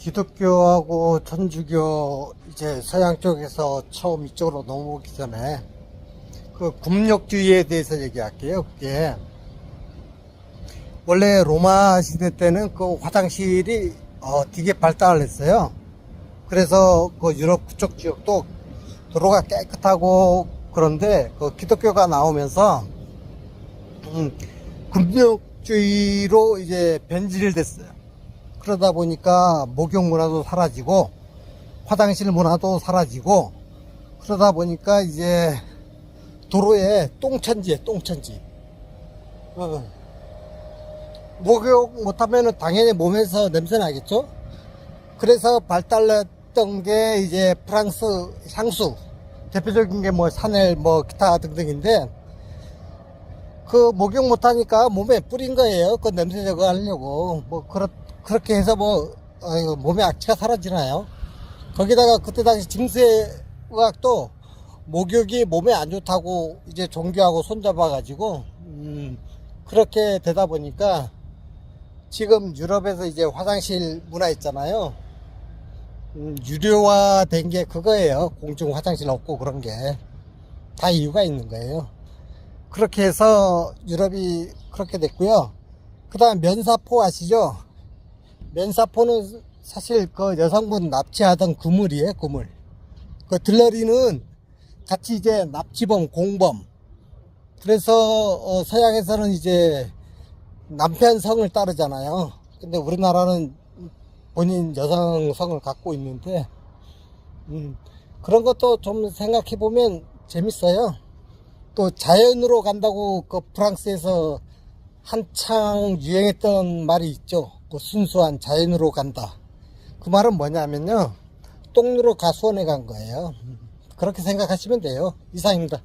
기독교하고 천주교 이제 서양 쪽에서 처음 이쪽으로 넘어오기 전에 그 금욕주의에 대해서 얘기할게요. 그게 원래 로마 시대 때는 그 화장실이 어, 되게 발달을 했어요. 그래서 그 유럽 그쪽 지역도 도로가 깨끗하고 그런데 그 기독교가 나오면서 음, 금욕주의로 이제 변질됐어요. 그러다 보니까 목욕 문화도 사라지고 화장실 문화도 사라지고 그러다 보니까 이제 도로에 똥천지에 똥천지. 어. 목욕 못하면은 당연히 몸에서 냄새 나겠죠? 그래서 발달했던 게 이제 프랑스 향수. 대표적인 게 뭐 샤넬 뭐 기타 등등인데 그 목욕 못하니까 몸에 뿌린 거예요. 그 냄새 제거하려고. 뭐 그렇 그렇게 해서 뭐 아이고, 몸에 악취가 사라지나요? 거기다가 그때 당시 중세의학도 목욕이 몸에 안 좋다고 이제 종교하고 손잡아가지고 음, 그렇게 되다 보니까 지금 유럽에서 이제 화장실 문화 있잖아요. 음, 유료화 된 게 그거예요. 공중 화장실 없고 그런 게. 다 이유가 있는 거예요. 그렇게 해서 유럽이 그렇게 됐고요. 그 다음 면사포 아시죠? 면사포는 사실 그 여성분 납치하던 그물이에요, 그물. 그 들러리는 같이 이제 납치범, 공범. 그래서 어, 서양에서는 이제 남편 성을 따르잖아요. 근데 우리나라는 본인 여성 성을 갖고 있는데, 음, 그런 것도 좀 생각해 보면 재밌어요. 또 자연으로 간다고 그 프랑스에서 한창 유행했던 말이 있죠. 그 순수한 자연으로 간다. 그 말은 뭐냐면요. 똥누로 가수원에 간 거예요. 그렇게 생각하시면 돼요. 이상입니다.